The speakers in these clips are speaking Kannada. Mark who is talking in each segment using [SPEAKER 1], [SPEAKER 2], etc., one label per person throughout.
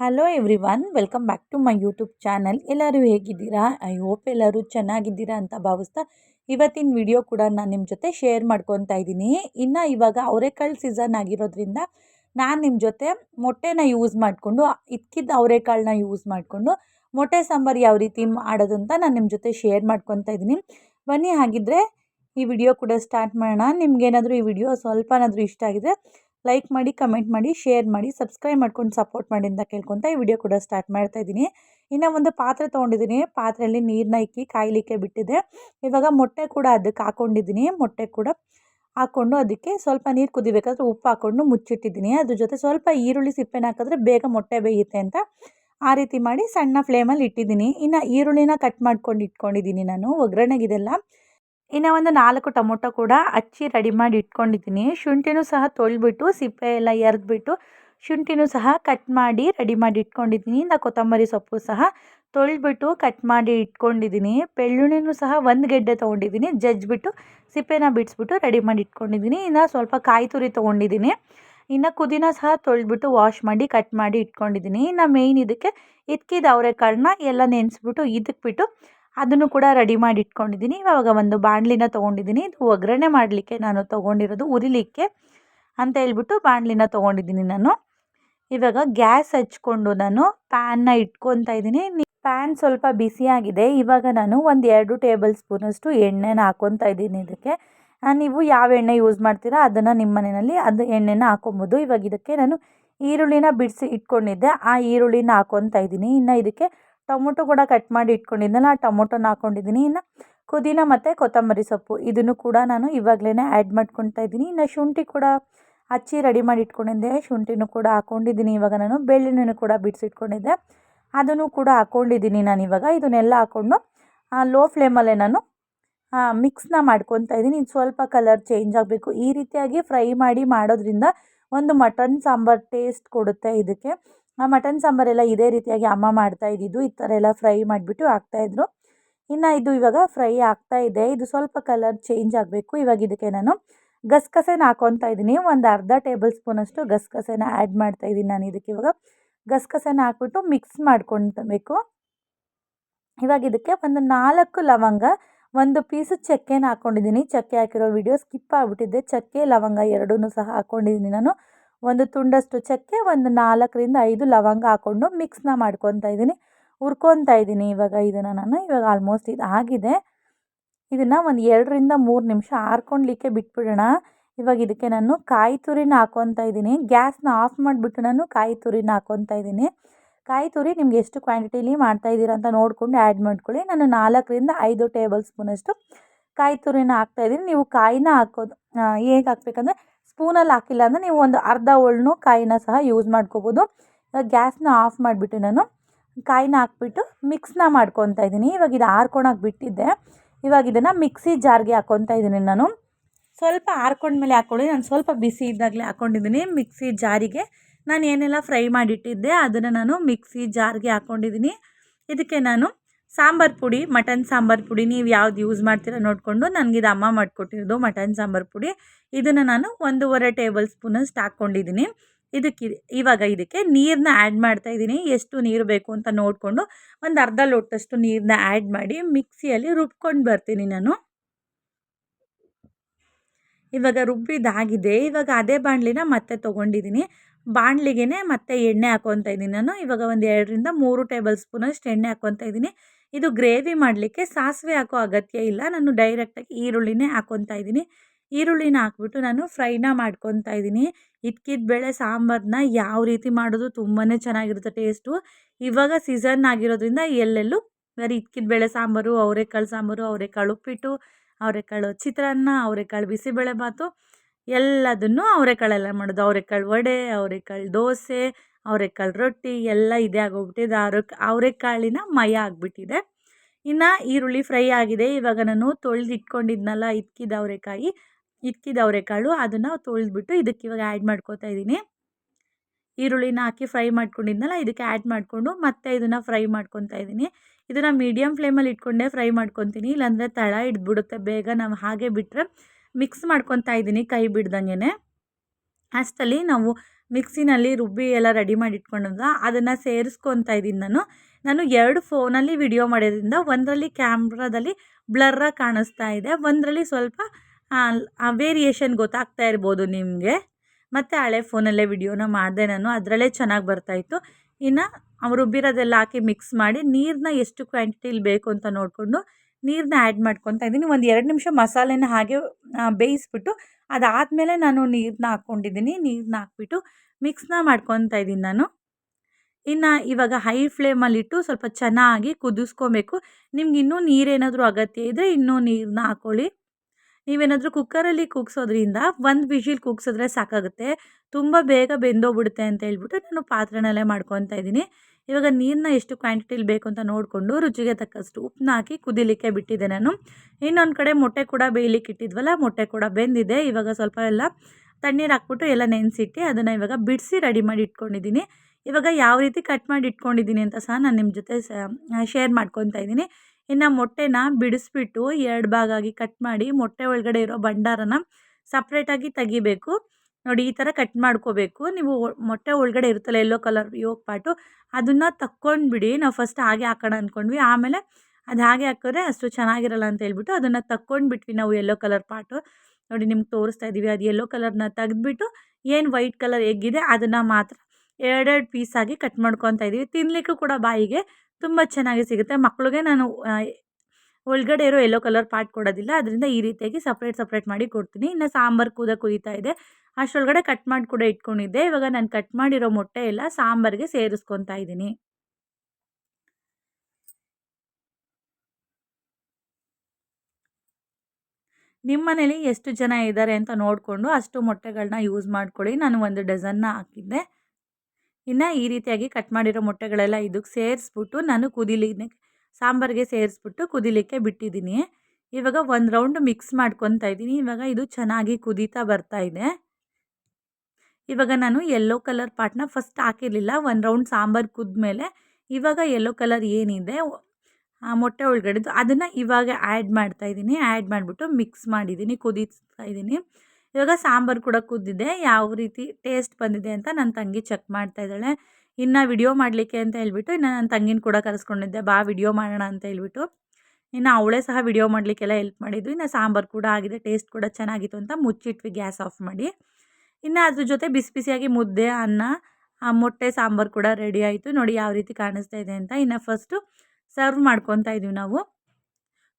[SPEAKER 1] Hello everyone welcome back to my YouTube channel ಎಲ್ಲರೂ ಹೇಗಿದ್ದೀರಾ? ಐ ಹೋಪ್ ಎಲ್ಲರೂ ಚೆನ್ನಾಗಿದ್ದೀರಾ ಅಂತ ಭಾವಿಸ್ತಾ ಇವತ್ತಿನ ವಿಡಿಯೋ ಕೂಡ ನಾನು ನಿಮ್ಮ ಜೊತೆ ಶೇರ್ ಮಾಡ್ಕೊತಾ ಇದ್ದೀನಿ. ಇನ್ನು ಇವಾಗ ಅವರೆಕಾಳು ಸೀಸನ್ ಆಗಿರೋದ್ರಿಂದ ನಾನು ನಿಮ್ಮ ಜೊತೆ ಮೊಟ್ಟೆನ ಯೂಸ್ ಮಾಡಿಕೊಂಡು ಇಕ್ಕಿದ್ದ ಅವರೆಕಾಳನ್ನ ಯೂಸ್ ಮಾಡಿಕೊಂಡು ಮೊಟ್ಟೆ ಸಾಂಬಾರು ಯಾವ ರೀತಿ ಮಾಡೋದು ಅಂತ ನಾನು ನಿಮ್ಮ ಜೊತೆ ಶೇರ್ ಮಾಡ್ಕೊತಾ ಇದ್ದೀನಿ. ಬನ್ನಿ ಹಾಗಿದ್ದರೆ ಈ ವಿಡಿಯೋ ಕೂಡ ಸ್ಟಾರ್ಟ್ ಮಾಡೋಣ. ನಿಮ್ಗೇನಾದರೂ ಈ ವಿಡಿಯೋ ಸ್ವಲ್ಪನಾದರೂ ಇಷ್ಟ ಆಗಿದ್ರೆ ಲೈಕ್ ಮಾಡಿ ಕಮೆಂಟ್ ಮಾಡಿ ಶೇರ್ ಮಾಡಿ ಸಬ್ಸ್ಕ್ರೈಬ್ ಮಾಡ್ಕೊಂಡು ಸಪೋರ್ಟ್ ಮಾಡಿ ಅಂತ ಕೇಳ್ಕೊತ ಈ ವಿಡಿಯೋ ಕೂಡ ಸ್ಟಾರ್ಟ್ ಮಾಡ್ತಾ ಇದ್ದೀನಿ. ಇನ್ನು ಒಂದು ಪಾತ್ರೆ ತೊಗೊಂಡಿದ್ದೀನಿ. ಪಾತ್ರೆಯಲ್ಲಿ ನೀರನ್ನ ಇಕ್ಕಿ ಕಾಯಲಿಕ್ಕೆ ಬಿಟ್ಟಿದೆ. ಇವಾಗ ಮೊಟ್ಟೆ ಕೂಡ ಅದಕ್ಕೆ ಹಾಕ್ಕೊಂಡಿದ್ದೀನಿ ಮೊಟ್ಟೆ ಕೂಡ ಹಾಕ್ಕೊಂಡು ಅದಕ್ಕೆ ಸ್ವಲ್ಪ ನೀರು ಕುದಿಬೇಕಾದ್ರೆ ಉಪ್ಪು ಹಾಕ್ಕೊಂಡು ಮುಚ್ಚಿಟ್ಟಿದ್ದೀನಿ. ಅದ್ರ ಜೊತೆ ಸ್ವಲ್ಪ ಈರುಳ್ಳಿ ಸಿಪ್ಪೆನ ಹಾಕಿದ್ರೆ ಬೇಗ ಮೊಟ್ಟೆ ಬೇಯುತ್ತೆ ಅಂತ ಆ ರೀತಿ ಮಾಡಿ ಸಣ್ಣ ಫ್ಲೇಮಲ್ಲಿ ಇಟ್ಟಿದ್ದೀನಿ. ಇನ್ನು ಈರುಳ್ಳಿನ ಕಟ್ ಮಾಡ್ಕೊಂಡು ಇಟ್ಕೊಂಡಿದ್ದೀನಿ ನಾನು. ಒಗ್ಗರಣೆಗಿದೆಲ್ಲ ಇನ್ನು ಒಂದು ನಾಲ್ಕು ಟೊಮೊಟೊ ಕೂಡ ಹಚ್ಚಿ ರೆಡಿ ಮಾಡಿ ಇಟ್ಕೊಂಡಿದ್ದೀನಿ. ಶುಂಠಿನೂ ಸಹ ತೊಳೆದ್ಬಿಟ್ಟು ಸಿಪ್ಪೆ ಎಲ್ಲ ಎರೆದ್ಬಿಟ್ಟು ಶುಂಠಿನೂ ಸಹ ಕಟ್ ಮಾಡಿ ರೆಡಿ ಮಾಡಿ ಇಟ್ಕೊಂಡಿದ್ದೀನಿ. ಇನ್ನು ಕೊತ್ತಂಬರಿ ಸೊಪ್ಪು ಸಹ ತೊಳೆದ್ಬಿಟ್ಟು ಕಟ್ ಮಾಡಿ ಇಟ್ಕೊಂಡಿದ್ದೀನಿ. ಬೆಳ್ಳುಳ್ಳಿನೂ ಸಹ ಒಂದು ಗೆಡ್ಡೆ ತೊಗೊಂಡಿದ್ದೀನಿ. ಜಜ್ಜಿಬಿಟ್ಟು ಸಿಪ್ಪೆನ ಬಿಡಿಸ್ಬಿಟ್ಟು ರೆಡಿ ಮಾಡಿ ಇಟ್ಕೊಂಡಿದ್ದೀನಿ. ಇನ್ನು ಸ್ವಲ್ಪ ಕಾಯಿ ತುರಿ ತೊಗೊಂಡಿದ್ದೀನಿ. ಇನ್ನು ಕುದಿನ ಸಹ ತೊಳೆದ್ಬಿಟ್ಟು ವಾಶ್ ಮಾಡಿ ಕಟ್ ಮಾಡಿ ಇಟ್ಕೊಂಡಿದ್ದೀನಿ. ಇನ್ನು ಮೇಯ್ನ್ ಇದಕ್ಕೆ ಇದ್ಕಿದ ಅವರೆಕಾಳನ್ನ ಎಲ್ಲ ನೆನೆಸ್ಬಿಟ್ಟು ಇದಕ್ಕೆ ಬಿಟ್ಟು ಅದನ್ನು ಕೂಡ ರೆಡಿ ಮಾಡಿ ಇಟ್ಕೊಂಡಿದ್ದೀನಿ. ಇವಾಗ ಒಂದು ಬಾಣಲಿನ ತೊಗೊಂಡಿದ್ದೀನಿ. ಇದು ಒಗ್ಗರಣೆ ಮಾಡಲಿಕ್ಕೆ ನಾನು ತೊಗೊಂಡಿರೋದು ಉರಿಲಿಕ್ಕೆ ಅಂತ ಹೇಳ್ಬಿಟ್ಟು ಬಾಣಲಿನ ತೊಗೊಂಡಿದ್ದೀನಿ ನಾನು. ಇವಾಗ ಗ್ಯಾಸ್ ಹಚ್ಕೊಂಡು ನಾನು ಪ್ಯಾನ್ನ ಇಟ್ಕೊತಾ ಇದ್ದೀನಿ. ಪ್ಯಾನ್ ಸ್ವಲ್ಪ ಬಿಸಿಯಾಗಿದೆ ಇವಾಗ ನಾನು ಒಂದು ಎರಡು ಟೇಬಲ್ ಸ್ಪೂನಷ್ಟು ಎಣ್ಣೆನ ಹಾಕ್ಕೊತಾ ಇದ್ದೀನಿ ಇದಕ್ಕೆ. ನೀವು ಯಾವ ಎಣ್ಣೆ ಯೂಸ್ ಮಾಡ್ತೀರಾ ಅದನ್ನು ನಿಮ್ಮ ಮನೆಯಲ್ಲಿ ಅದು ಎಣ್ಣೆನ ಹಾಕೊಬೋದು ಇವಾಗ ಇದಕ್ಕೆ ನಾನು ಈರುಳ್ಳಿನ ಬಿಡಿಸಿ ಇಟ್ಕೊಂಡಿದ್ದೆ. ಆ ಈರುಳ್ಳಿನ ಹಾಕ್ಕೊತಾ ಇದ್ದೀನಿ. ಇನ್ನು ಇದಕ್ಕೆ ಟೊಮೊಟೊ ಕೂಡ ಕಟ್ ಮಾಡಿ ಇಟ್ಕೊಂಡಿದ್ದೆನಲ್ಲ ಆ ಟೊಮೊಟೊನ ಹಾಕ್ಕೊಂಡಿದ್ದೀನಿ ಇನ್ನು ಪುದೀನ ಮತ್ತು ಕೊತ್ತಂಬರಿ ಸೊಪ್ಪು, ಇದನ್ನು ಕೂಡ ನಾನು ಇವಾಗಲೇ ಆ್ಯಡ್ ಮಾಡ್ಕೊತಾ ಇದ್ದೀನಿ. ಇನ್ನು ಶುಂಠಿ ಕೂಡ ಹಚ್ಚಿ ರೆಡಿ ಮಾಡಿ ಇಟ್ಕೊಂಡಿದ್ದೆ. ಶುಂಠಿನೂ ಕೂಡ ಹಾಕ್ಕೊಂಡಿದ್ದೀನಿ ಇವಾಗ ನಾನು ಬೆಳ್ಳುಳ್ಳಿನೂ ಕೂಡ ಬಿಡಿಸಿಟ್ಕೊಂಡಿದ್ದೆ. ಅದನ್ನು ಕೂಡ ಹಾಕ್ಕೊಂಡಿದ್ದೀನಿ ನಾನು ಇವಾಗ. ಇದನ್ನೆಲ್ಲ ಹಾಕ್ಕೊಂಡು ಲೋ ಫ್ಲೇಮಲ್ಲೇ ನಾನು ಮಿಕ್ಸ್ನ ಮಾಡ್ಕೊತಾ ಇದ್ದೀನಿ. ಇದು ಸ್ವಲ್ಪ ಕಲರ್ ಚೇಂಜ್ ಆಗಬೇಕು. ಈ ರೀತಿಯಾಗಿ ಫ್ರೈ ಮಾಡಿ ಮಾಡೋದ್ರಿಂದ ಒಂದು ಮಟನ್ ಸಾಂಬಾರ್ ಟೇಸ್ಟ್ ಕೊಡುತ್ತೆ ಇದಕ್ಕೆ. ಆ ಮಟನ್ ಸಾಂಬಾರೆಲ್ಲ ಇದೇ ರೀತಿಯಾಗಿ ಅಮ್ಮ ಮಾಡ್ತಾ ಇದ್ದಿದ್ದು, ಈ ಥರ ಎಲ್ಲ ಫ್ರೈ ಮಾಡಿಬಿಟ್ಟು ಹಾಕ್ತಾಯಿದ್ರು ಇನ್ನು ಇದು ಇವಾಗ ಫ್ರೈ ಆಗ್ತಾ ಇದೆ. ಇದು ಸ್ವಲ್ಪ ಕಲರ್ ಚೇಂಜ್ ಆಗಬೇಕು. ಇವಾಗ ಇದಕ್ಕೆ ನಾನು ಗಸಗಸೆನ ಹಾಕೊತಾ ಇದ್ದೀನಿ. ಒಂದು ಅರ್ಧ ಟೇಬಲ್ ಸ್ಪೂನಷ್ಟು ಗಸಗಸೆನ ಆ್ಯಡ್ ಮಾಡ್ತಾ ಇದ್ದೀನಿ ನಾನು ಇದಕ್ಕೆ ಇವಾಗ. ಗಸಗಸೆನ ಹಾಕ್ಬಿಟ್ಟು ಮಿಕ್ಸ್ ಮಾಡ್ಕೊಳ್ಬೇಕು. ಇವಾಗ ಇದಕ್ಕೆ ಒಂದು ನಾಲ್ಕು ಲವಂಗ, ಒಂದು ಪೀಸು ಚಕ್ಕೆನ ಹಾಕ್ಕೊಂಡಿದ್ದೀನಿ ಚಕ್ಕೆ ಹಾಕಿರೋ ವಿಡಿಯೋ ಸ್ಕಿಪ್ ಆಗಿಬಿಟ್ಟಿದ್ದೆ ಚಕ್ಕೆ, ಲವಂಗ ಎರಡೂ ಸಹ ಹಾಕ್ಕೊಂಡಿದ್ದೀನಿ ನಾನು. ಒಂದು ತುಂಡಷ್ಟು ಚಕ್ಕೆ, ಒಂದು ನಾಲ್ಕರಿಂದ ಐದು ಲವಂಗ ಹಾಕ್ಕೊಂಡು ಮಿಕ್ಸ್ನ ಮಾಡ್ಕೊತಾ ಇದ್ದೀನಿ. ಹುರ್ಕೊತಾ ಇದ್ದೀನಿ ಇವಾಗ ಇದನ್ನು ನಾನು. ಇವಾಗ ಆಲ್ಮೋಸ್ಟ್ ಇದು ಆಗಿದೆ. ಇದನ್ನು ಒಂದು ಎರಡರಿಂದ ಮೂರು ನಿಮಿಷ ಆರ್ಕೊಳ್ಲಿಕ್ಕೆ ಬಿಟ್ಬಿಡೋಣ. ಇವಾಗ ಇದಕ್ಕೆ ನಾನು ಕಾಯಿ ತುರಿನ ಹಾಕ್ಕೊತಾ ಇದ್ದೀನಿ. ಗ್ಯಾಸ್ನ ಆಫ್ ಮಾಡಿಬಿಟ್ಟು ನಾನು ಕಾಯಿ ತುರಿನ ಹಾಕ್ಕೊತಾ ಇದ್ದೀನಿ. ಕಾಯಿ ತುರಿ ನಿಮ್ಗೆ ಎಷ್ಟು ಕ್ವಾಂಟಿಟಿಲಿ ಮಾಡ್ತಾಯಿದ್ದೀರಾ ಅಂತ ನೋಡಿಕೊಂಡು ಆ್ಯಡ್ ಮಾಡ್ಕೊಳ್ಳಿ. ನಾನು ನಾಲ್ಕರಿಂದ ಐದು ಟೇಬಲ್ ಸ್ಪೂನಷ್ಟು ಕಾಯಿ ತುರಿನ ಹಾಕ್ತಾಯಿದ್ದೀನಿ ನೀವು ಕಾಯಿನ ಹಾಕೋದು ಹೇಗೆ ಹಾಕ್ಬೇಕಂದ್ರೆ ಸ್ಪೂನಲ್ಲಿ ಹಾಕಿಲ್ಲ ಅಂದರೆ ನೀವು ಒಂದು ಅರ್ಧ ಒಳ್ಳು ಕಾಯಿನ ಸಹ ಯೂಸ್ ಮಾಡ್ಕೋಬೋದು. ಇವಾಗ ಗ್ಯಾಸ್ನ ಆಫ್ ಮಾಡಿಬಿಟ್ಟು ನಾನು ಕಾಯಿನ ಹಾಕ್ಬಿಟ್ಟು ಮಿಕ್ಸ್ನ ಮಾಡ್ಕೊತಾ ಇದ್ದೀನಿ. ಇವಾಗ ಇದು ಹಾರ್ಕೊಳಕ್ಕೆ ಬಿಟ್ಟಿದ್ದೆ. ಇವಾಗ ಇದನ್ನು ಮಿಕ್ಸಿ ಜಾರ್ಗೆ ಹಾಕ್ಕೊತಾ ಇದ್ದೀನಿ ನಾನು. ಸ್ವಲ್ಪ ಆರ್ಕೊಂಡ್ಮೇಲೆ ಹಾಕ್ಕೊಳ್ಳಿ ನಾನು ಸ್ವಲ್ಪ ಬಿಸಿ ಇದ್ದಾಗಲೇ ಹಾಕ್ಕೊಂಡಿದ್ದೀನಿ ಮಿಕ್ಸಿ ಜಾರಿಗೆ ನಾನು ಏನೆಲ್ಲ ಫ್ರೈ ಮಾಡಿಟ್ಟಿದ್ದೆ ಅದನ್ನು ನಾನು ಮಿಕ್ಸಿ ಜಾರ್ಗೆ ಹಾಕ್ಕೊಂಡಿದ್ದೀನಿ ಇದಕ್ಕೆ ನಾನು ಸಾಂಬಾರು ಪುಡಿ, ಮಟನ್ ಸಾಂಬಾರು ಪುಡಿ ನೀವು ಯಾವ್ದು ಯೂಸ್ ಮಾಡ್ತೀರ ನೋಡಿಕೊಂಡು ನನಗೆ ಇದು ಅಮ್ಮ ಮಾಡಿಕೊಟ್ಟಿರೋದು ಮಟನ್ ಸಾಂಬಾರು ಪುಡಿ. ಇದನ್ನು ನಾನು ಒಂದೂವರೆ ಟೇಬಲ್ ಸ್ಪೂನಷ್ಟು ಹಾಕ್ಕೊಂಡಿದ್ದೀನಿ ಇದಕ್ಕೆ ಇವಾಗ ಇದಕ್ಕೆ ನೀರನ್ನ ಆ್ಯಡ್ ಮಾಡ್ತಾ ಇದ್ದೀನಿ ಎಷ್ಟು ನೀರು ಬೇಕು ಅಂತ ನೋಡಿಕೊಂಡು ಒಂದು ಅರ್ಧ ಲೋಟಷ್ಟು ನೀರನ್ನ ಆ್ಯಡ್ ಮಾಡಿ ಮಿಕ್ಸಿಯಲ್ಲಿ ರುಬ್ಕೊಂಡು ಬರ್ತೀನಿ ನಾನು. ಇವಾಗ ರುಬ್ಬಿದಾಗಿದೆ. ಇವಾಗ ಅದೇ ಬಾಣಲಿನ ಮತ್ತೆ ತೊಗೊಂಡಿದ್ದೀನಿ ಬಾಣಲಿಗೆ ಮತ್ತೆ ಎಣ್ಣೆ ಹಾಕ್ಕೊತಾ ಇದ್ದೀನಿ ನಾನು. ಇವಾಗ ಒಂದು ಎರಡರಿಂದ ಮೂರು ಟೇಬಲ್ ಸ್ಪೂನಷ್ಟು ಎಣ್ಣೆ ಹಾಕ್ಕೊತಾ ಇದ್ದೀನಿ ಇದು ಗ್ರೇವಿ ಮಾಡಲಿಕ್ಕೆ ಸಾಸಿವೆ ಹಾಕೋ ಅಗತ್ಯ ಇಲ್ಲ. ನಾನು ಡೈರೆಕ್ಟಾಗಿ ಈರುಳ್ಳಿನೇ ಹಾಕ್ಕೊತಾ ಇದ್ದೀನಿ. ಈರುಳ್ಳಿನ ಹಾಕ್ಬಿಟ್ಟು ನಾನು ಫ್ರೈನ ಮಾಡ್ಕೊತಾ ಇದ್ದೀನಿ. ಇದ್ಕಿದ ಬೇಳೆ ಸಾಂಬಾರನ್ನ ಯಾವ ರೀತಿ ಮಾಡೋದು ತುಂಬಾ ಚೆನ್ನಾಗಿರುತ್ತೆ ಟೇಸ್ಟು ಇವಾಗ ಸೀಸನ್ ಆಗಿರೋದ್ರಿಂದ ಎಲ್ಲೆಲ್ಲೂ ಬರೀ ಇದ್ಕಿದ ಬೇಳೆ ಸಾಂಬಾರು, ಅವರೆಕಾಳು ಸಾಂಬಾರು, ಅವರೆಕಾಳು ಉಪ್ಪಿಟ್ಟು, ಅವರೆಕಾಳು ಚಿತ್ರಾನ್ನ, ಅವರೆಕಾಳು ಬಿಸಿಬೇಳೆಬಾತು ಎಲ್ಲದನ್ನು ಅವರೆಕಾಳೆಲ್ಲ ಮಾಡೋದು. ಅವರೆಕಾಳು ವಡೆ, ಅವರೆಕಾಳು ದೋಸೆ ಅವರೆಕಾಳು ರೊಟ್ಟಿ ಎಲ್ಲ ಇದೇ ಆಗೋಗ್ಬಿಟ್ಟಿದೆ. ಅವ್ರ ಅವರೆಕಾಳಿನ ಮಯ ಆಗಿಬಿಟ್ಟಿದೆ. ಇನ್ನು ಈರುಳ್ಳಿ ಫ್ರೈ ಆಗಿದೆ. ಇವಾಗ ನಾನು ತೊಳೆದು ಇಟ್ಕೊಂಡಿದ್ನಲ್ಲ ಇದ್ಕಿದ ಅವರೆಕಾಯಿ ಇದ್ಕಿದ ಅವರೆಕಾಳು ಅದನ್ನು ತೊಳೆದ್ಬಿಟ್ಟು ಇದಕ್ಕೆ ಇವಾಗ ಆ್ಯಡ್ ಮಾಡ್ಕೋತಾ ಇದ್ದೀನಿ ಈರುಳ್ಳಿನ ಹಾಕಿ ಫ್ರೈ ಮಾಡ್ಕೊಂಡಿದ್ನಲ್ಲ, ಇದಕ್ಕೆ ಆ್ಯಡ್ ಮಾಡಿಕೊಂಡು ಮತ್ತೆ ಇದನ್ನು ಫ್ರೈ ಮಾಡ್ಕೊತಾ ಇದ್ದೀನಿ ಇದನ್ನು ಮೀಡಿಯಮ್ ಫ್ಲೇಮಲ್ಲಿ ಇಟ್ಕೊಂಡೇ ಫ್ರೈ ಮಾಡ್ಕೊತೀನಿ. ಇಲ್ಲಾಂದರೆ ತಳ ಹಿಡ್ದುಬಿಡುತ್ತೆ ಬೇಗ ನಾವು ಹಾಗೆ ಬಿಟ್ಟರೆ ಮಿಕ್ಸ್ ಮಾಡ್ಕೊತಾ ಇದ್ದೀನಿ ಕೈ ಬಿಡ್ದಂಗೆ ಅಷ್ಟಲ್ಲಿ ನಾವು ಮಿಕ್ಸಿನಲ್ಲಿ ರುಬ್ಬಿ ಎಲ್ಲ ರೆಡಿ ಮಾಡಿ ಇಟ್ಕೊಂಡಿದ್ದ ಅದನ್ನು ಸೇರಿಸ್ಕೊತಾ ಇದ್ದೀನಿ ನಾನು. ನಾನು ಎರಡು ಫೋನಲ್ಲಿ ವಿಡಿಯೋ ಮಾಡೋದ್ರಿಂದ ಒಂದರಲ್ಲಿ ಕ್ಯಾಮ್ರಾದಲ್ಲಿ ಬ್ಲರ್ರಾಗಿ ಕಾಣಿಸ್ತಾ ಇದೆ. ಒಂದರಲ್ಲಿ ಸ್ವಲ್ಪ ವೇರಿಯೇಷನ್ ಗೊತ್ತಾಗ್ತಾ ಇರ್ಬೋದು ನಿಮಗೆ. ಮತ್ತು ಹಳೆ ಫೋನಲ್ಲೇ ವಿಡಿಯೋನ ಮಾಡಿದೆ ನಾನು. ಅದರಲ್ಲೇ ಚೆನ್ನಾಗಿ ಬರ್ತಾಯಿತ್ತು ಇನ್ನು ರುಬ್ಬಿರೋದೆಲ್ಲ ಹಾಕಿ ಮಿಕ್ಸ್ ಮಾಡಿ ನೀರನ್ನ ಎಷ್ಟು ಕ್ವಾಂಟಿಟಿಲಿ ಬೇಕು ಅಂತ ನೋಡಿಕೊಂಡು ನೀರನ್ನ ಆ್ಯಡ್ ಮಾಡ್ಕೊತ ಇದ್ದೀನಿ. ಒಂದು ಎರಡು ನಿಮಿಷ ಮಸಾಲೆನ ಹಾಗೆ ಬೇಯಿಸ್ಬಿಟ್ಟು ಅದಾದಮೇಲೆ ನಾನು ನೀರನ್ನ ಹಾಕ್ಕೊಂಡಿದ್ದೀನಿ. ನೀರನ್ನ ಹಾಕ್ಬಿಟ್ಟು ಮಿಕ್ಸ್ನ ಮಾಡ್ಕೊತಾ ಇದ್ದೀನಿ ನಾನು. ಇನ್ನು ಇವಾಗ ಹೈ ಫ್ಲೇಮಲ್ಲಿಟ್ಟು ಸ್ವಲ್ಪ ಚೆನ್ನಾಗಿ ಕುದಿಸ್ಕೊಬೇಕು. ನಿಮ್ಗೆ ಇನ್ನೂ ನೀರೇನಾದರೂ ಅಗತ್ಯ ಇದ್ದರೆ ಇನ್ನೂ ನೀರನ್ನ ಹಾಕ್ಕೊಳ್ಳಿ ನೀವೇನಾದರೂ ಕುಕ್ಕರಲ್ಲಿ ಕೂಗ್ಸೋದ್ರಿಂದ ಒಂದು ವಿಷಿಲ್ ಕೂಗ್ಸಿದ್ರೆ ಸಾಕಾಗುತ್ತೆ. ತುಂಬ ಬೇಗ ಬೆಂದೋಗ್ಬಿಡುತ್ತೆ ಅಂತ ಹೇಳ್ಬಿಟ್ಟು ನಾನು ಪಾತ್ರೆನಲ್ಲೇ ಮಾಡ್ಕೊತಾ ಇದ್ದೀನಿ. ಇವಾಗ ನೀರನ್ನ ಎಷ್ಟು ಕ್ವಾಂಟಿಟಿಲಿ ಬೇಕು ಅಂತ ನೋಡಿಕೊಂಡು ರುಚಿಗೆ ತಕ್ಕಷ್ಟು ಉಪ್ಪನ್ನ ಹಾಕಿ ಕುದಿಲಿಕ್ಕೆ ಬಿಟ್ಟಿದ್ದೆ ನಾನು. ಇನ್ನೊಂದು ಕಡೆ ಮೊಟ್ಟೆ ಕೂಡ ಬೇಯಲಿಕ್ಕೆ ಇಟ್ಟಿದ್ವಲ್ಲ, ಮೊಟ್ಟೆ ಕೂಡ ಬೆಂದಿದೆ. ಇವಾಗ ಸ್ವಲ್ಪ ಎಲ್ಲ ತಣ್ಣೀರು ಹಾಕ್ಬಿಟ್ಟು ಎಲ್ಲ ನೆನೆಸಿಟ್ಟು ಅದನ್ನು ಇವಾಗ ಬಿಡಿಸಿ ರೆಡಿ ಮಾಡಿ ಇಟ್ಕೊಂಡಿದ್ದೀನಿ. ಇವಾಗ ಯಾವ ರೀತಿ ಕಟ್ ಮಾಡಿ ಇಟ್ಕೊಂಡಿದ್ದೀನಿ ಅಂತ ಸಹ ನಾನು ನಿಮ್ಮ ಜೊತೆ ಶೇರ್ ಮಾಡ್ಕೊತಾ ಇದ್ದೀನಿ. ಇನ್ನು ಮೊಟ್ಟೆನ ಬಿಡಿಸ್ಬಿಟ್ಟು ಎರಡು ಭಾಗ ಆಗಿ ಕಟ್ ಮಾಡಿ ಮೊಟ್ಟೆ ಒಳಗಡೆ ಇರೋ ಭಂಡಾರನ ಸಪ್ರೇಟಾಗಿ ತೆಗಿಬೇಕು. ನೋಡಿ ಈ ಥರ ಕಟ್ ಮಾಡ್ಕೋಬೇಕು. ನೀವು ಮೊಟ್ಟೆ ಒಳಗಡೆ ಇರುತ್ತಲ್ಲ ಎಲ್ಲೋ ಕಲರ್ ಯೋಗ್ ಪಾಟು, ಅದನ್ನು ತಕ್ಕೊಂಡ್ಬಿಡಿ. ನಾವು ಫಸ್ಟ್ ಹಾಗೆ ಹಾಕೋಣ ಅಂದ್ಕೊಂಡ್ವಿ ಆಮೇಲೆ ಅದು ಹಾಗೆ ಹಾಕಿದ್ರೆ ಅಷ್ಟು ಚೆನ್ನಾಗಿರಲ್ಲ ಅಂತ ಹೇಳ್ಬಿಟ್ಟು ಅದನ್ನು ತಕ್ಕೊಂಡ್ಬಿಟ್ವಿ ನಾವು ಎಲ್ಲೋ ಕಲರ್ ಪಾಟು. ನೋಡಿ ನಿಮ್ಗೆ ತೋರಿಸ್ತಾ ಇದ್ದೀವಿ ಅದು ಎಲ್ಲೋ ಕಲರ್ನ ತೆಗೆದ್ಬಿಟ್ಟು ಏನು ವೈಟ್ ಕಲರ್ ಎಗ್ಗಿದೆ ಅದನ್ನು ಮಾತ್ರ ಎರಡೆರಡು ಪೀಸಾಗಿ ಕಟ್ ಮಾಡ್ಕೊತಾ ಇದ್ದೀವಿ ತಿನ್ನಲಿಕ್ಕೂ ಕೂಡ ಬಾಯಿಗೆ ತುಂಬ ಚೆನ್ನಾಗಿ ಸಿಗುತ್ತೆ. ಮಕ್ಕಳಿಗೆ ನಾನು ಒಳಗಡೆ ಇರೋ ಎಲ್ಲೋ ಕಲರ್ ಪಾರ್ಟ್ ಕೊಡೋದಿಲ್ಲ. ಅದರಿಂದ ಈ ರೀತಿಯಾಗಿ ಸಪ್ರೇಟ್ ಸಪ್ರೇಟ್ ಮಾಡಿ ಕೊಡ್ತೀನಿ. ಇನ್ನು ಸಾಂಬಾರು ಕೂದ ಕುದೀತಾ ಇದೆ. ಅಷ್ಟರೊಳಗಡೆ ಕಟ್ ಮಾಡಿ ಕೂಡ ಇಟ್ಕೊಂಡಿದ್ದೆ. ಇವಾಗ ನಾನು ಕಟ್ ಮಾಡಿರೋ ಮೊಟ್ಟೆ ಎಲ್ಲ ಸಾಂಬಾರಿಗೆ ಸೇರಿಸ್ಕೊತಾ ಇದ್ದೀನಿ. ನಿಮ್ಮ ಮನೇಲಿ ಎಷ್ಟು ಜನ ಇದ್ದಾರೆ ಅಂತ ನೋಡಿಕೊಂಡು ಅಷ್ಟು ಮೊಟ್ಟೆಗಳನ್ನ ಯೂಸ್ ಮಾಡ್ಕೊಳ್ಳಿ. ನಾನು ಒಂದು ಡಜನ್ನ ಹಾಕಿದ್ದೆ. ಇನ್ನು ಈ ರೀತಿಯಾಗಿ ಕಟ್ ಮಾಡಿರೋ ಮೊಟ್ಟೆಗಳೆಲ್ಲ ಇದಕ್ಕೆ ಸೇರಿಸ್ಬಿಟ್ಟು ನಾನು ಕುದಿಲಿ ಸಾಂಬಾರಿಗೆ ಸೇರಿಸ್ಬಿಟ್ಟು ಕುದಿಲಿಕ್ಕೆ ಬಿಟ್ಟಿದ್ದೀನಿ. ಇವಾಗ ಒಂದು ರೌಂಡ್ ಮಿಕ್ಸ್ ಮಾಡ್ಕೊತಾ ಇದ್ದೀನಿ. ಇವಾಗ ಇದು ಚೆನ್ನಾಗಿ ಕುದೀತಾ ಬರ್ತಾ ಇದೆ. ಇವಾಗ ನಾನು ಯೆಲ್ಲೋ ಕಲರ್ ಪಾಟ್ನ ಫಸ್ಟ್ ಹಾಕಿರಲಿಲ್ಲ. ಒಂದು ರೌಂಡ್ ಸಾಂಬಾರು ಕುದ್ಮೇಲೆ ಇವಾಗ ಯೆಲ್ಲೋ ಕಲರ್ ಏನಿದೆ ಮೊಟ್ಟೆ ಒಳಗಡೆದು ಅದನ್ನು ಇವಾಗ ಆ್ಯಡ್ ಮಾಡ್ತಾ ಇದ್ದೀನಿ. ಆ್ಯಡ್ ಮಾಡಿಬಿಟ್ಟು ಮಿಕ್ಸ್ ಮಾಡಿದ್ದೀನಿ, ಕುದಿಸ್ತಾ ಇದ್ದೀನಿ. ಇವಾಗ ಸಾಂಬಾರು ಕೂಡ ಕುದ್ದಿದೆ. ಯಾವ ರೀತಿ ಟೇಸ್ಟ್ ಬಂದಿದೆ ಅಂತ ನನ್ನ ತಂಗಿ ಚೆಕ್ ಮಾಡ್ತಾ ಇದ್ದಾಳೆ. ಇನ್ನು ವಿಡಿಯೋ ಮಾಡಲಿಕ್ಕೆ ಅಂತ ಹೇಳ್ಬಿಟ್ಟು ಇನ್ನು ನನ್ನ ತಂಗಿನ ಕೂಡ ಕರೆಸ್ಕೊಂಡಿದ್ದೆ. ಬಾ ವಿಡಿಯೋ ಮಾಡೋಣ ಅಂತ ಹೇಳ್ಬಿಟ್ಟು. ಇನ್ನು ಅವಳೇ ಸಹ ವಿಡಿಯೋ ಮಾಡಲಿಕ್ಕೆಲ್ಲ ಹೆಲ್ಪ್ ಮಾಡಿದ್ದು. ಇನ್ನು ಸಾಂಬಾರು ಕೂಡ ಆಗಿದೆ ಟೇಸ್ಟ್ ಕೂಡ ಚೆನ್ನಾಗಿತ್ತು ಅಂತ ಮುಚ್ಚಿಟ್ವಿ, ಗ್ಯಾಸ್ ಆಫ್ ಮಾಡಿ. ಇನ್ನು ಅದ್ರ ಜೊತೆ ಬಿಸಿ ಬಿಸಿಯಾಗಿ ಮುದ್ದೆ, ಅನ್ನ ಮೊಟ್ಟೆ, ಸಾಂಬಾರು ಕೂಡ ರೆಡಿ ಆಯಿತು. ನೋಡಿ ಯಾವ ರೀತಿ ಕಾಣಿಸ್ತಾ ಇದೆ ಅಂತ ಇನ್ನು ಫಸ್ಟು ಸರ್ವ್ ಮಾಡ್ಕೊತಾ ಇದ್ದೀವಿ ನಾವು.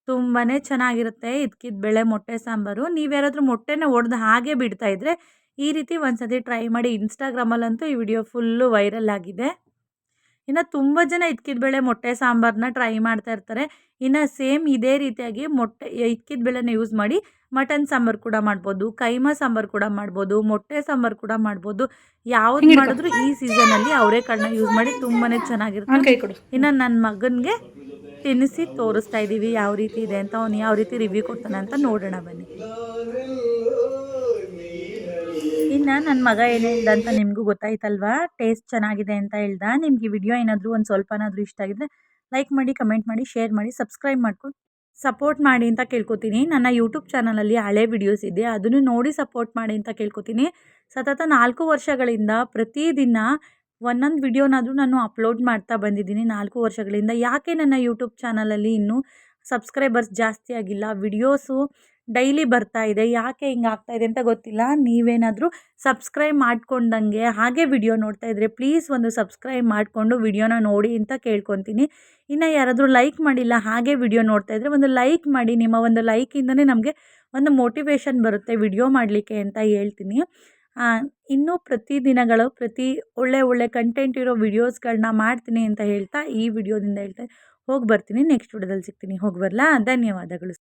[SPEAKER 1] ತುಂಬಾ ಚೆನ್ನಾಗಿರುತ್ತೆ ಇದಕ್ಕಿದ ಬೆಳೆ ಮೊಟ್ಟೆ, ಸಾಂಬಾರು. ನೀವು ಯಾರಾದರೂ ಮೊಟ್ಟೆನ ಒಡೆದು ಹಾಗೆ ಬಿಡ್ತಾ ಇದ್ದರೆ ಈ ರೀತಿ ಒಂದು ಸತಿ ಟ್ರೈ ಮಾಡಿ ಇನ್ಸ್ಟಾಗ್ರಾಮಲ್ಲಂತೂ ಈ ವಿಡಿಯೋ ಫುಲ್ಲು ವೈರಲ್ ಆಗಿದೆ. ಇನ್ನು ತುಂಬ ಜನ ಇದ್ಕಿದ ಬೆಳೆ ಮೊಟ್ಟೆ ಸಾಂಬಾರನ್ನ ಟ್ರೈ ಮಾಡ್ತಾ ಇರ್ತಾರೆ. ಇನ್ನು ಸೇಮ್ ಇದೇ ರೀತಿಯಾಗಿ ಮೊಟ್ಟೆ, ಇದ್ಕಿದ ಬೆಳೆನ ಯೂಸ್ ಮಾಡಿ ಮಟನ್ ಸಾಂಬಾರು ಕೂಡ ಮಾಡ್ಬೋದು ಕೈಮಾ ಸಾಂಬಾರು ಕೂಡ ಮಾಡ್ಬೋದು ಮೊಟ್ಟೆ ಸಾಂಬಾರು ಕೂಡ ಮಾಡ್ಬೋದು. ಯಾವ್ದು ಮಾಡಿದ್ರು ಈ ಸೀಸನಲ್ಲಿ ಅವರೇಕಾಳನ್ನ ಯೂಸ್ ಮಾಡಿ ತುಂಬಾ ಚೆನ್ನಾಗಿರುತ್ತೆ. ಇನ್ನು ನನ್ನ ಮಗನಿಗೆ ತಿನ್ನಿಸಿ ತೋರಿಸ್ತಾ ಇದ್ದೀವಿ ಯಾವ ರೀತಿ ಇದೆ ಅಂತ ಅವ್ನು ಯಾವ ರೀತಿ ರಿವ್ಯೂ ಕೊಡ್ತಾನೆ ಅಂತ ನೋಡೋಣ ಬನ್ನಿ. ಇನ್ನು ನನ್ನ ಮಗ ಏನು ಹೇಳ್ದ ಅಂತ ನಿಮಗೂ ಗೊತ್ತಾಯ್ತಲ್ವಾ? ಟೇಸ್ಟ್ ಚೆನ್ನಾಗಿದೆ ಅಂತ ಹೇಳ್ದ. ನಿಮ್ಗೆ ವಿಡಿಯೋ ಏನಾದರೂ ಒಂದು ಸ್ವಲ್ಪನಾದರೂ ಇಷ್ಟ ಆಗಿದ್ರೆ ಲೈಕ್ ಮಾಡಿ ಕಮೆಂಟ್ ಮಾಡಿ ಶೇರ್ ಮಾಡಿ ಸಬ್ಸ್ಕ್ರೈಬ್ ಮಾಡ್ಕೊಂಡು ಸಪೋರ್ಟ್ ಮಾಡಿ ಅಂತ ಕೇಳ್ಕೊತೀನಿ. ನನ್ನ ಯೂಟ್ಯೂಬ್ ಚಾನಲಲ್ಲಿ ಹಳೆ ವಿಡಿಯೋಸ್ ಇದೆ. ಅದನ್ನು ನೋಡಿ ಸಪೋರ್ಟ್ ಮಾಡಿ ಅಂತ ಕೇಳ್ಕೊತೀನಿ. ಸತತ ನಾಲ್ಕು ವರ್ಷಗಳಿಂದ ಪ್ರತಿದಿನ ಒಂದೊಂದು ವಿಡಿಯೋನಾದರೂ ನಾನು ಅಪ್ಲೋಡ್ ಮಾಡ್ತಾ ಬಂದಿದ್ದೀನಿ ನಾಲ್ಕು ವರ್ಷಗಳಿಂದ. ಯಾಕೆ ನನ್ನ ಯೂಟ್ಯೂಬ್ ಚಾನಲಲ್ಲಿ ಇನ್ನೂ ಸಬ್ಸ್ಕ್ರೈಬರ್ಸ್ ಜಾಸ್ತಿ ಆಗಿಲ್ಲ? ವಿಡಿಯೋಸು ಡೈಲಿ ಬರ್ತಾ ಇದೆ, ಯಾಕೆ ಹಿಂಗೆ ಆಗ್ತಾ ಇದೆ ಅಂತ ಗೊತ್ತಿಲ್ಲ. ನೀವೇನಾದರೂ ಸಬ್ಸ್ಕ್ರೈಬ್ ಮಾಡ್ಕೊಂಡಂಗೆ ಹಾಗೆ ವಿಡಿಯೋ ನೋಡ್ತಾ ಇದ್ರೆ ಪ್ಲೀಸ್ ಒಂದು ಸಬ್ಸ್ಕ್ರೈಬ್ ಮಾಡಿಕೊಂಡು ವಿಡಿಯೋನ ನೋಡಿ ಅಂತ ಕೇಳ್ಕೊತೀನಿ. ಇನ್ನು ಯಾರಾದರೂ ಲೈಕ್ ಮಾಡಿಲ್ಲ, ಹಾಗೆ ವಿಡಿಯೋ ನೋಡ್ತಾ ಇದ್ದರೆ ಒಂದು ಲೈಕ್ ಮಾಡಿ, ನಿಮ್ಮ ಒಂದು ಲೈಕಿಂದನೇ ನಮಗೆ ಒಂದು ಮೋಟಿವೇಶನ್ ಬರುತ್ತೆ ವಿಡಿಯೋ ಮಾಡಲಿಕ್ಕೆ ಅಂತ ಹೇಳ್ತೀನಿ. ಇನ್ನೂ ಪ್ರತಿ ದಿನಗಳು, ಪ್ರತಿ ಒಳ್ಳೆ ಒಳ್ಳೆ ಕಂಟೆಂಟ್ ಇರೋ ವಿಡಿಯೋಸ್ಗಳನ್ನ ಮಾಡ್ತೀನಿ ಅಂತ ಹೇಳ್ತಾ ಈ ವಿಡಿಯೋದಿಂದ ಹೇಳ್ತಾ ಹೋಗಿ ಬರ್ತೀನಿ. ನೆಕ್ಸ್ಟ್ ವಿಡಿಯೋದಲ್ಲಿ ಸಿಗ್ತೀನಿ. ಹೋಗಿ ಬರಲಾ? ಧನ್ಯವಾದಗಳು.